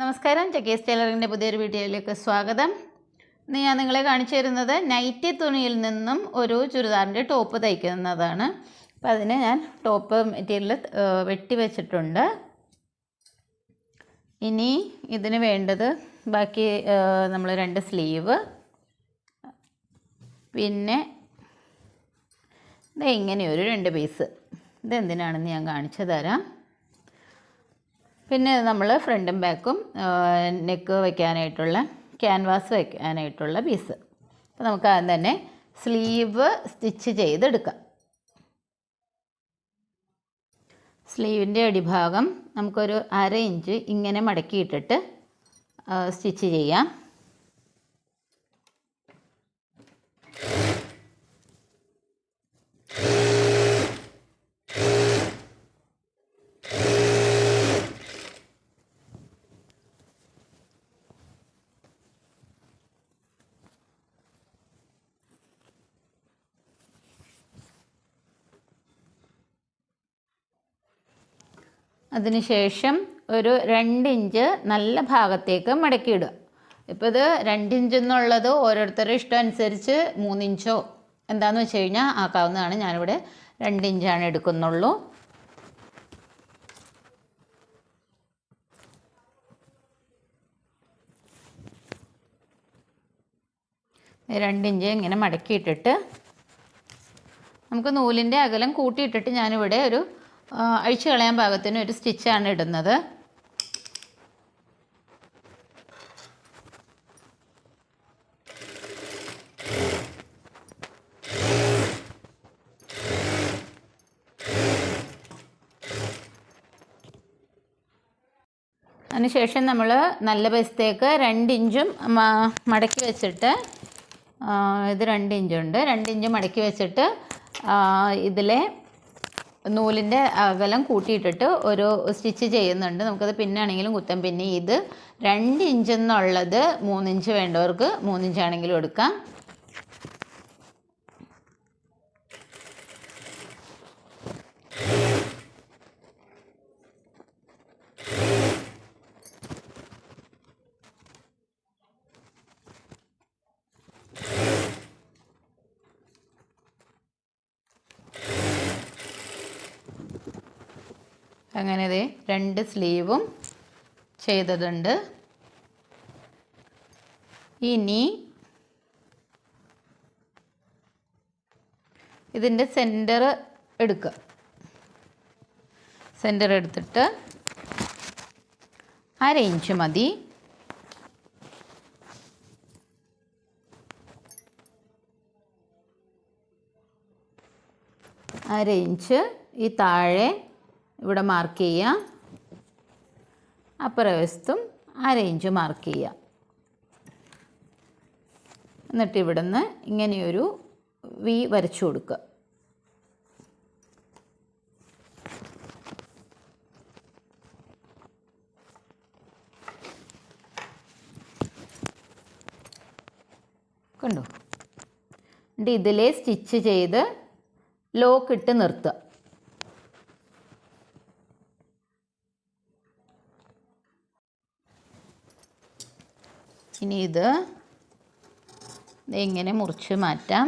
നമസ്കാരം ചക്കേസ് ടൈലറിന്റെ പുതിയൊരു വീഡിയോയിലേക്ക് സ്വാഗതം. ഇന്ന് ഞാൻ നിങ്ങളെ കാണിച്ചു തരുന്നത് നൈറ്റി തുണിയിൽ നിന്നും ഒരു ചുരിദാറിന്റെ ടോപ്പ് തയ്ക്കുന്നതാണ്. അപ്പം അതിന് ഞാൻ ടോപ്പ് മെറ്റീരിയൽ വെട്ടി വെച്ചിട്ടുണ്ട്. ഇനി ഇതിന് വേണ്ടത് ബാക്കി നമ്മൾ രണ്ട് സ്ലീവ്. പിന്നെ ഇത് ഇങ്ങനെയൊരു രണ്ട് പീസ്. ഇതെന്തിനാണെന്ന് ഞാൻ കാണിച്ചു തരാം. പിന്നെ നമ്മൾ ഫ്രണ്ടും ബാക്കും നെക്ക് വയ്ക്കാനായിട്ടുള്ള ക്യാൻവാസ് വയ്ക്കാനായിട്ടുള്ള പീസ് അപ്പോൾ നമുക്ക് ആദ്യം തന്നെ സ്ലീവ് സ്റ്റിച്ച് ചെയ്തെടുക്കാം. സ്ലീവിന്റെ അടിഭാഗം നമുക്കൊരു അര ഇഞ്ച് ഇങ്ങനെ മടക്കിയിട്ടിട്ട് സ്റ്റിച്ച് ചെയ്യാം. അതിനുശേഷം ഒരു രണ്ട് ഇഞ്ച് നല്ല ഭാഗത്തേക്ക് മടക്കിയിടുക. ഇപ്പോൾ ഇത് രണ്ട് ഇഞ്ച് എന്നുള്ളത് ഓരോരുത്തരുടെ ഇഷ്ടം അനുസരിച്ച് മൂന്നിഞ്ചോ എന്താണെന്ന് വെച്ച് കഴിഞ്ഞാൽ ആക്കാവുന്നതാണ്. ഞാനിവിടെ രണ്ട് ഇഞ്ചാണ് എടുക്കുന്നുള്ളൂ. രണ്ട് ഇഞ്ച് ഇങ്ങനെ മടക്കിയിട്ടിട്ട് നമുക്ക് നൂലിന്റെ അകലം കൂട്ടിയിട്ടിട്ട് ഞാനിവിടെ ഒരു അഴിച്ചു കളയാൻ പാകത്തിന് ഒരു സ്റ്റിച്ചാണ് ഇടുന്നത്. അതിനുശേഷം നമ്മൾ നല്ല വശത്തേക്ക് രണ്ടിഞ്ചും മടക്കി വെച്ചിട്ട് ഇത് രണ്ടിഞ്ചുണ്ട് രണ്ടിഞ്ച് മടക്കി വെച്ചിട്ട് ഇതിലെ നൂലിന്റെ അകലം കൂട്ടിയിട്ടിട്ട് ഒരു സ്റ്റിച്ച് ചെയ്യുന്നുണ്ട്. നമുക്കത് പിന്നാണെങ്കിലും കുത്തം. പിന്നെ ഇത് രണ്ട് ഇഞ്ചെന്നുള്ളത് മൂന്നിഞ്ച് വേണ്ടവർക്ക് മൂന്നിഞ്ചാണെങ്കിലും എടുക്കാം. അങ്ങനെ ഇത് രണ്ട് സ്ലീവും ചെയ്തതുണ്ട്. ഇനി ഇതിന്റെ സെന്റർ എടുക്കുക സെന്റർ എടുത്തിട്ട് അര ഇഞ്ച് മതി. അര ഇഞ്ച്. ഈ താഴെ ഇവിടെ മാർക്ക് ചെയ്യുക അപ്പുറ വശത്തും അര ഇഞ്ച് മാർക്ക് ചെയ്യുക എന്നിട്ട് ഇവിടുന്ന് ഇങ്ങനെയൊരു വി വരച്ചു കൊടുക്കുക. കണ്ടോ? എന്നിട്ട് ഇതിലെ സ്റ്റിച്ച് ചെയ്ത് ലോക്ക് ഇട്ട് നിർത്തുക. ഇനി ഇത് ഇങ്ങനെ മുറിച്ച് മാറ്റാം.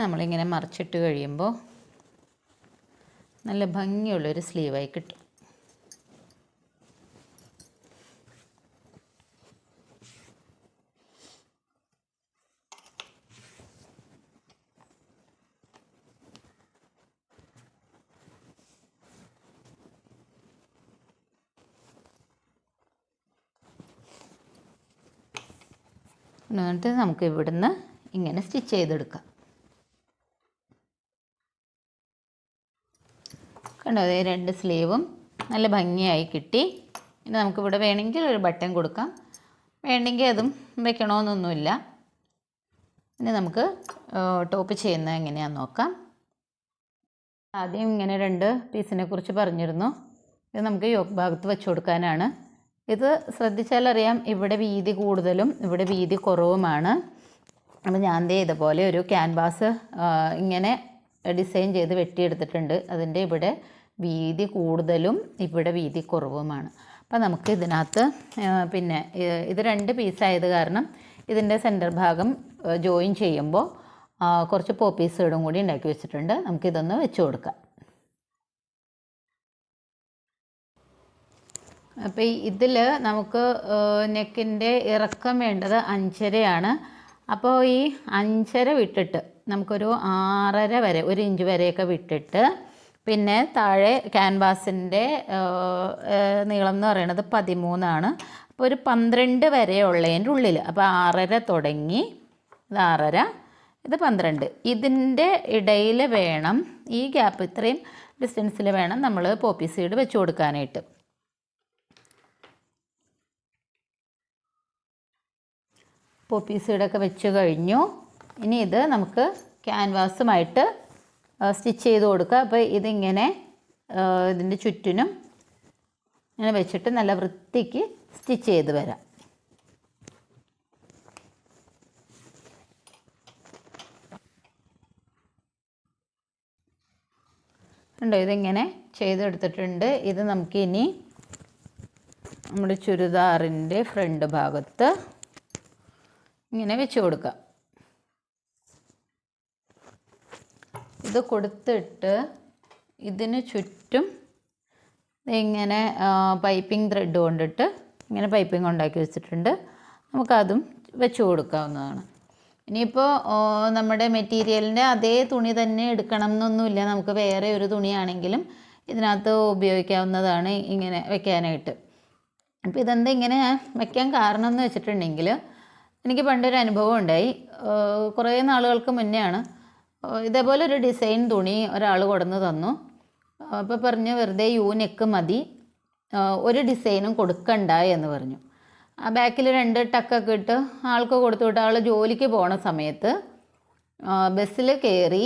നമ്മളിങ്ങനെ മറിച്ചിട്ട് കഴിയുമ്പോൾ നല്ല ഭംഗിയുള്ളൊരു സ്ലീവായി കിട്ടും. എന്നിട്ട് നമുക്ക് ഇവിടുന്ന് ഇങ്ങനെ സ്റ്റിച്ച് ചെയ്തെടുക്കാം. കണ്ടോ അതേ രണ്ട് സ്ലീവും നല്ല ഭംഗിയായി കിട്ടി. ഇനി നമുക്കിവിടെ വേണമെങ്കിൽ ഒരു ബട്ടൺ കൊടുക്കാം. വേണമെങ്കിൽ അതും വെക്കണമെന്നൊന്നുമില്ല ഇനി നമുക്ക് ടോപ്പ് ചെയ്യുന്നത് എങ്ങനെയാണെന്ന് നോക്കാം. ആദ്യം ഇങ്ങനെ രണ്ട് പീസിനെ കുറിച്ച് പറഞ്ഞിരുന്നു. ഇത് നമുക്ക് യോഗ് ഭാഗത്ത് വെച്ച് കൊടുക്കാനാണ്. ഇത് ശ്രദ്ധിച്ചാലറിയാം ഇവിടെ വീതി കൂടുതലും ഇവിടെ വീതി കുറവുമാണ്. അപ്പോൾ ഞാൻ ദേ ഇതുപോലെ ഒരു ക്യാൻവാസ് ഇങ്ങനെ ഡിസൈൻ ചെയ്ത് വെട്ടിയെടുത്തിട്ടുണ്ട്. അതിന്റെ ഇവിടെ വീതി കൂടുതലും ഇവിടെ വീതി കുറവുമാണ്. അപ്പോൾ നമുക്ക് ഇതിനകത്ത് പിന്നെ ഇത് രണ്ട് പീസായത് കാരണം ഇതിന്റെ സെന്റർ ഭാഗം ജോയിൻ ചെയ്യുമ്പോൾ കുറച്ച് പോപ്പീസുകളും കൂടി ഉണ്ടാക്കി വെച്ചിട്ടുണ്ട്. നമുക്കിതൊന്ന് വെച്ച് കൊടുക്കാം. അപ്പോൾ ഇതിൽ നമുക്ക് നെക്കിന്റെ ഇറക്കം വേണ്ടത് അഞ്ചരയാണ്. അപ്പോൾ ഈ അഞ്ചര വിട്ടിട്ട് നമുക്കൊരു ആറര വരെ ഒരു ഇഞ്ച് വരെയൊക്കെ വിട്ടിട്ട് പിന്നെ താഴെ ക്യാൻവാസിന്റെ നീളം എന്ന് പറയുന്നത് പതിമൂന്നാണ്. അപ്പോൾ ഒരു പന്ത്രണ്ട് വരെ ഉള്ളതിന്റെ ഉള്ളിൽ അപ്പോൾ ആറര തുടങ്ങി. ഇത് ആറര ഇത് പന്ത്രണ്ട്. ഇതിന്റെ ഇടയിൽ വേണം ഈ ഗ്യാപ്പ് ഇത്രയും ഡിസ്റ്റൻസിൽ വേണം നമ്മൾ പോപ്പി സീഡ് വെച്ച് കൊടുക്കാനായിട്ട്. പോപ്പി സീഡൊക്കെ വെച്ച് കഴിഞ്ഞു. ഇനി ഇത് നമുക്ക് ക്യാൻവാസുമായിട്ട് സ്റ്റിച്ച് ചെയ്ത് കൊടുക്കുക അപ്പോൾ ഇതിങ്ങനെ ഇതിന്റെ ചുറ്റിനും ഇങ്ങനെ വെച്ചിട്ട് നല്ല വൃത്തിക്ക് സ്റ്റിച്ച് ചെയ്ത് വരാം. ഉണ്ടോ ഇതിങ്ങനെ ചെയ്തെടുത്തിട്ടുണ്ട്. ഇത് നമുക്കിനി നമ്മുടെ ചുരിദാറിന്റെ ഫ്രണ്ട് ഭാഗത്ത് ഇങ്ങനെ വെച്ച് കൊടുക്കാം. ഇത് കൊടുത്തിട്ട് ഇതിന് ചുറ്റും ഇങ്ങനെ പൈപ്പിംഗ് ത്രെഡ് കൊണ്ടിട്ട് ഇങ്ങനെ പൈപ്പിംഗ് ഉണ്ടാക്കി വെച്ചിട്ടുണ്ട്. നമുക്കതും വെച്ച് കൊടുക്കാവുന്നതാണ്. ഇനിയിപ്പോൾ നമ്മുടെ മെറ്റീരിയലിന്റെ അതേ തുണി തന്നെ എടുക്കണം എന്നൊന്നുമില്ല. നമുക്ക് വേറെ ഒരു തുണിയാണെങ്കിലും ഇതിനകത്ത് ഉപയോഗിക്കാവുന്നതാണ് ഇങ്ങനെ വെക്കാനായിട്ട്. അപ്പോൾ ഇതെന്താ ഇങ്ങനെ വെക്കാൻ കാരണം എന്ന് വെച്ചിട്ടുണ്ടെങ്കിൽ എനിക്ക് പണ്ടൊരു അനുഭവം ഉണ്ടായി. കുറേ നാളുകൾക്ക് മുന്നെയാണ്. ഇതേപോലെ ഒരു ഡിസൈൻ തുണി ഒരാൾ കൊടുന്ന് തന്നു. അപ്പോൾ പറഞ്ഞു വെറുതെ യൂനെക്ക് മതി. ഒരു ഡിസൈനും കൊടുക്കണ്ട എന്ന് പറഞ്ഞു. ആ ബാക്കിൽ രണ്ട് ടക്കൊക്കെ ഇട്ട് ആൾക്ക് കൊടുത്തു വിട്ട് ആൾ ജോലിക്ക് പോണ സമയത്ത് ബസ്സിൽ കയറി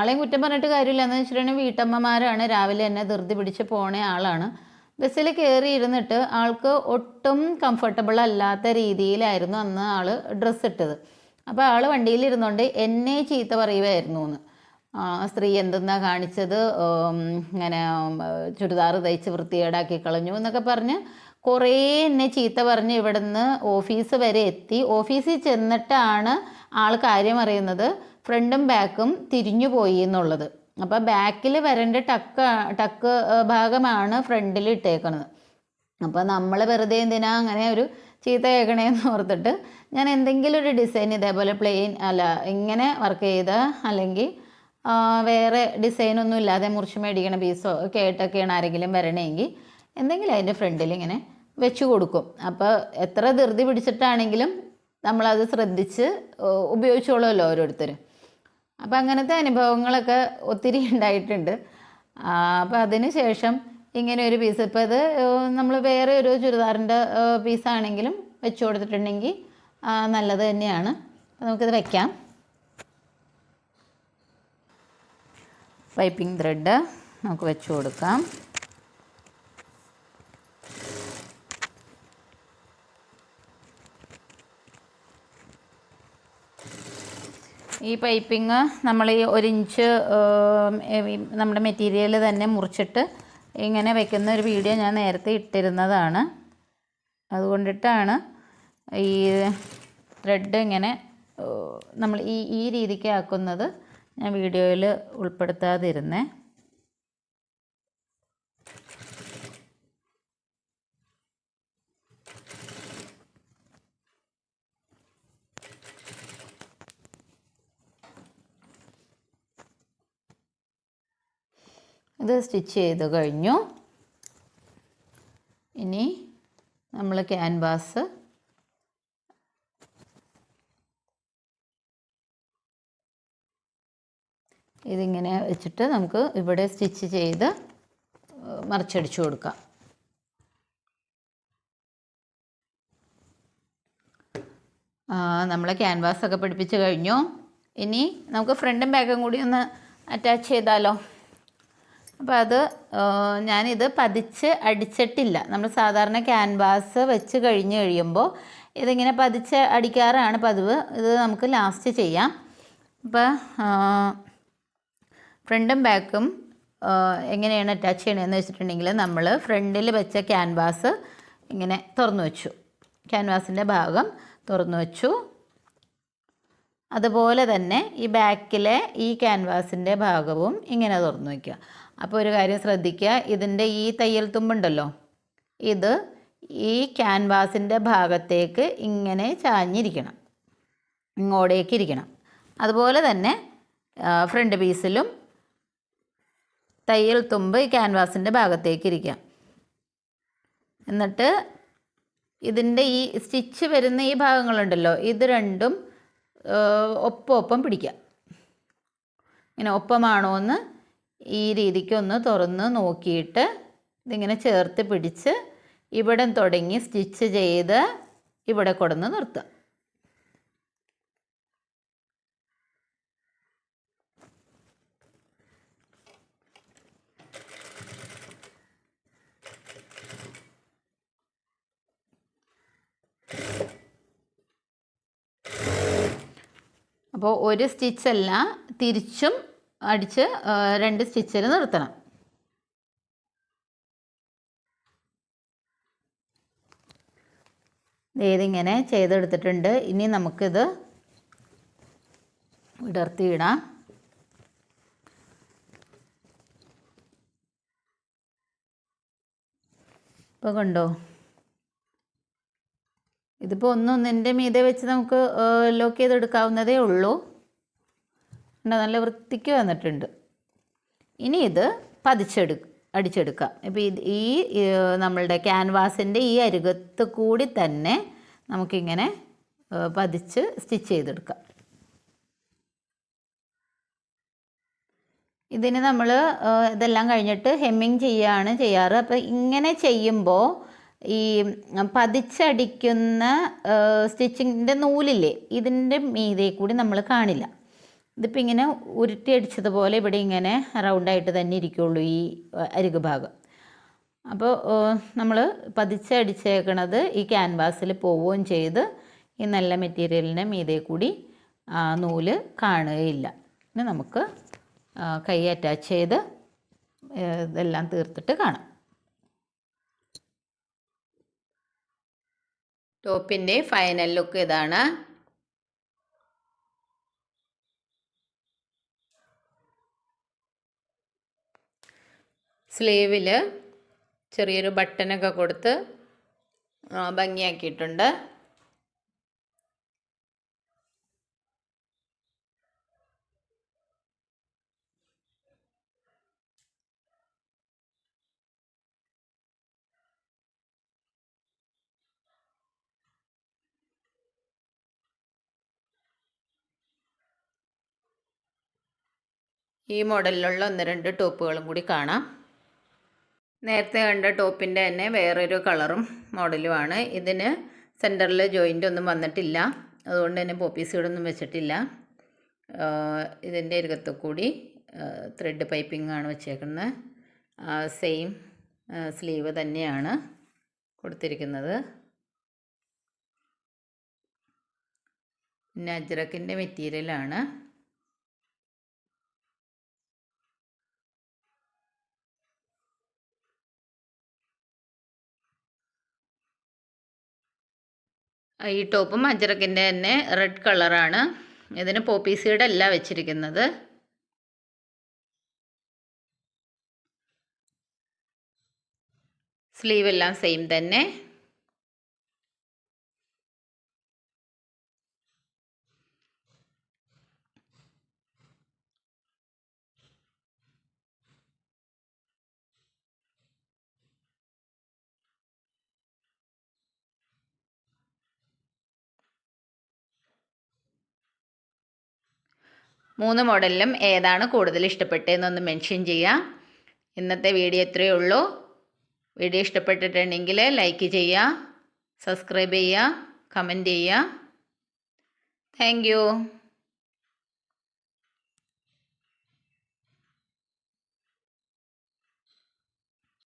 ആളെയും കുറ്റം പറഞ്ഞിട്ട് കാര്യമില്ല. എന്ന് വെച്ചിട്ടുണ്ടെങ്കിൽ വീട്ടമ്മമാരാണ്. രാവിലെ തന്നെ ധൃതി പിടിച്ച് പോണ ആളാണ്. ബസ്സിൽ കയറി ഇരുന്നിട്ട് ആൾക്ക് ഒട്ടും കംഫർട്ടബിൾ അല്ലാത്ത രീതിയിലായിരുന്നു അന്ന് ആൾ ഡ്രസ്സ് ഇട്ടത്. അപ്പോൾ ആൾ വണ്ടിയിൽ ഇരുന്നുകൊണ്ട് എന്നെ ചീത്ത പറയുമായിരുന്നു എന്ന് സ്ത്രീ എന്തെന്നാ കാണിച്ചത്? ഇങ്ങനെ ചുരിദാർ തയ്ച്ച് വൃത്തികേടാക്കി കളഞ്ഞു എന്നൊക്കെ പറഞ്ഞ് കുറേ എന്നെ ചീത്ത പറഞ്ഞ് ഇവിടുന്ന് ഓഫീസ് വരെ എത്തി. ഓഫീസിൽ ചെന്നിട്ടാണ് ആൾ കാര്യം അറിയുന്നത്. ഫ്രണ്ടും ബാക്കും തിരിഞ്ഞു പോയി എന്നുള്ളത്. അപ്പോൾ ബാക്കിൽ വരേണ്ട ടക്ക് ടക്ക് ഭാഗമാണ് ഫ്രണ്ടിൽ ഇട്ടേക്കണത്. അപ്പോൾ നമ്മൾ വെറുതെ എന്തിനാ അങ്ങനെ ഒരു ചീത്ത കേൾക്കണേന്ന് ഓർത്തിട്ട് ഞാൻ എന്തെങ്കിലും ഒരു ഡിസൈൻ ഇതേപോലെ പ്ലെയിൻ അല്ല ഇങ്ങനെ വർക്ക് ചെയ്ത അല്ലെങ്കിൽ വേറെ ഡിസൈനൊന്നും ഇല്ലാതെ മുറിച്ച് മേടിക്കണ പീസോ ഒക്കെ ആയിട്ടൊക്കെയാണ് ആരെങ്കിലും വരണമെങ്കിൽ എന്തെങ്കിലും അതിന്റെ ഫ്രണ്ടിൽ ഇങ്ങനെ വെച്ച് കൊടുക്കും. അപ്പോൾ എത്ര ധൃതി പിടിച്ചിട്ടാണെങ്കിലും നമ്മളത് ശ്രദ്ധിച്ച് ഉപയോഗിച്ചോളുമല്ലോ ഓരോരുത്തരും. അപ്പോൾ അങ്ങനത്തെ അനുഭവങ്ങളൊക്കെ ഒത്തിരി ഉണ്ടായിട്ടുണ്ട്. അപ്പോൾ അതിന് ശേഷം ഇങ്ങനെ ഒരു പീസ് ഇപ്പോൾ ഇത് നമ്മൾ വേറെ ഒരു ചുരിദാറിന്റെ പീസാണെങ്കിലും വെച്ച് കൊടുത്തിട്ടുണ്ടെങ്കിൽ നല്ലത് തന്നെയാണ്. നമുക്കിത് വയ്ക്കാം പൈപ്പിംഗ് ത്രെഡ് നമുക്ക് വെച്ച് കൊടുക്കാം. ഈ പൈപ്പിങ് നമ്മൾ ഈ ഒരു ഇഞ്ച് നമ്മുടെ മെറ്റീരിയൽ തന്നെ മുറിച്ചിട്ട് ഇങ്ങനെ വെക്കുന്ന ഒരു വീഡിയോ ഞാൻ നേരത്തെ ഇട്ടിരുന്നതാണ്. അതുകൊണ്ടിട്ടാണ് ഈ ത്രെഡ് ഇങ്ങനെ നമ്മൾ ഈ ഈ രീതിക്ക് ആക്കുന്നത് ഞാൻ വീഡിയോയിൽ ഉൾപ്പെടുത്താതിരുന്നേ. ഇത് സ്റ്റിച്ച് ചെയ്ത് കഴിഞ്ഞു. ഇനി നമ്മൾ ക്യാൻവാസ് ഇതിങ്ങനെ വെച്ചിട്ട് നമുക്ക് ഇവിടെ സ്റ്റിച്ച് ചെയ്ത് മറിച്ചടിച്ചു കൊടുക്കാം. നമ്മൾ ക്യാൻവാസൊക്കെ പിടിപ്പിച്ച് കഴിഞ്ഞു. ഇനി നമുക്ക് ഫ്രണ്ടും ബാക്കും കൂടി ഒന്ന് അറ്റാച്ച് ചെയ്താലോ? അപ്പോൾ അത് ഞാനിത് പതിച്ച് അടിച്ചിട്ടില്ല. നമ്മൾ സാധാരണ ക്യാൻവാസ് വെച്ച് കഴിഞ്ഞ് കഴിയുമ്പോൾ ഇതിങ്ങനെ പതിച്ച് അടിക്കാറാണ് പതിവ്. ഇത് നമുക്ക് ലാസ്റ്റ് ചെയ്യാം. അപ്പോൾ ഫ്രണ്ടും ബാക്കും എങ്ങനെയാണ് അറ്റാച്ച് ചെയ്യണതെന്ന് വെച്ചിട്ടുണ്ടെങ്കിൽ നമ്മൾ ഫ്രണ്ടിൽ വെച്ച ക്യാൻവാസ് ഇങ്ങനെ തുറന്നു വെച്ചു. ക്യാൻവാസിന്റെ ഭാഗം തുറന്നു വെച്ചു. അതുപോലെ തന്നെ ഈ ബാക്കിലെ ഈ ക്യാൻവാസിന്റെ ഭാഗവും ഇങ്ങനെ തുറന്നു വയ്ക്കുക അപ്പോൾ ഒരു കാര്യം ശ്രദ്ധിക്കുക. ഇതിന്റെ ഈ തയ്യൽ തുമ്പുണ്ടല്ലോ. ഇത് ഈ ക്യാൻവാസിന്റെ ഭാഗത്തേക്ക് ഇങ്ങനെ ചാഞ്ഞിരിക്കണം. ഇങ്ങോട്ടേക്ക് ഇരിക്കണം. അതുപോലെ തന്നെ ഫ്രണ്ട് പീസിലും തയ്യൽ തുമ്പ് ഈ ക്യാൻവാസിന്റെ ഭാഗത്തേക്ക് ഇരിക്കാം എന്നിട്ട് ഇതിന്റെ ഈ സ്റ്റിച്ച് വരുന്ന ഈ ഭാഗങ്ങളുണ്ടല്ലോ ഇത് രണ്ടും ഒപ്പം ഒപ്പം പിടിക്കാം ഇങ്ങനെ ഒപ്പമാണോ എന്ന് ഈ രീതിക്ക് ഒന്ന് തുറന്ന് നോക്കിയിട്ട് ഇതിങ്ങനെ ചേർത്ത് പിടിച്ച് ഇവിടെ തുടങ്ങി സ്റ്റിച്ച് ചെയ്ത് ഇവിടെ കൊടുന്ന് നിർത്തുക. അപ്പോൾ ഒരു സ്റ്റിച്ചല്ല തിരിച്ചും അടിച്ച് രണ്ട് സ്റ്റിച്ചിൽ നിർത്തണം. ഇതിങ്ങനെ ചെയ്തെടുത്തിട്ടുണ്ട്. ഇനി നമുക്കിത് വിടർത്തിയിടാം. ഇപ്പൊ കണ്ടോ? ഇതിപ്പോ ഒന്നൊന്നിന്റെ മീതെ വെച്ച് നമുക്ക് ലോക്ക് ചെയ്തെടുക്കാവുന്നതേ ഉള്ളൂ. നല്ല വൃത്തിക്ക് വന്നിട്ടുണ്ട്. ഇനി ഇത് പതിച്ചെടു അടിച്ചെടുക്കാം. ഇപ്പോൾ ഇത് ഈ നമ്മളുടെ ക്യാൻവാസിന്റെ ഈ അരുകത്ത് കൂടി തന്നെ നമുക്കിങ്ങനെ പതിച്ച് സ്റ്റിച്ച് ചെയ്തെടുക്കാം. ഇതിന് നമ്മൾ ഇതെല്ലാം കഴിഞ്ഞിട്ട് ഹെമ്മിങ് ചെയ്യുകയാണ് ചെയ്യാറ്. അപ്പോൾ ഇങ്ങനെ ചെയ്യുമ്പോൾ ഈ പതിച്ചടിക്കുന്ന സ്റ്റിച്ചിങ്ങിന്റെ നൂലില്ലേ ഇതിന്റെ മീതെ കൂടി നമ്മൾ കാണില്ല. ഇതിപ്പോൾ ഇങ്ങനെ ഉരുട്ടി അടിച്ചതുപോലെ ഇവിടെ ഇങ്ങനെ റൗണ്ടായിട്ട് തന്നെ ഇരിക്കുള്ളൂ ഈ അരികു ഭാഗം അപ്പോൾ നമ്മൾ പതിച്ചടിച്ചേക്കണത് ഈ ക്യാൻവാസിൽ പോവുകയും ചെയ്ത് ഈ നല്ല മെറ്റീരിയലിന്റെ മീതെ കൂടി നൂൽ കാണുകയില്ല. പിന്നെ നമുക്ക് കൈ അറ്റാച്ച് ചെയ്ത് ഇതെല്ലാം തീർത്തിട്ട് കാണാം. ടോപ്പിന്റെ ഫൈനൽ ലുക്ക് ഇതാണ്. സ്ലീവിൽ ചെറിയൊരു ബട്ടനൊക്കെ കൊടുത്ത് ഭംഗിയാക്കിയിട്ടുണ്ട്. ഈ മോഡലിലുള്ള ഒന്ന് രണ്ട് ടോപ്പുകളും കൂടി കാണാം. നേരത്തെ കണ്ട ടോപ്പിന്റെ തന്നെ വേറൊരു കളറും മോഡലുമാണ്. ഇതിന് സെന്ററിൽ ജോയിന്റ് ഒന്നും വന്നിട്ടില്ല. അതുകൊണ്ട് തന്നെ പോപ്പി സീഡൊന്നും വെച്ചിട്ടില്ല. ഇതിന്റെ ഇരുകത്തു കൂടി ത്രെഡ് പൈപ്പിംഗ് ആണ് വെച്ചേക്കുന്നത്. സെയിം സ്ലീവ് തന്നെയാണ് കൊടുത്തിരിക്കുന്നത്. പിന്നെ അജ്രക്കിന്റെ മെറ്റീരിയലാണ് ഈ ടോപ്പും അജറക്കിന്റെ തന്നെ റെഡ് കളറാണ്. ഇതിന് പോപ്പി സീഡ് അല്ല വെച്ചിരിക്കുന്നത്. സ്ലീവ് എല്ലാം സെയിം തന്നെ. മൂന്ന് മോഡലിലും ഏതാണ് കൂടുതൽ ഇഷ്ടപ്പെട്ടതെന്നൊന്ന് മെൻഷൻ ചെയ്യാം. ഇന്നത്തെ വീഡിയോ ഇത്രയേ ഉള്ളൂ. വീഡിയോ ഇഷ്ടപ്പെട്ടിട്ടുണ്ടെങ്കിൽ ലൈക്ക് ചെയ്യുക സബ്സ്ക്രൈബ് ചെയ്യുക കമന്റ് ചെയ്യുക. താങ്ക്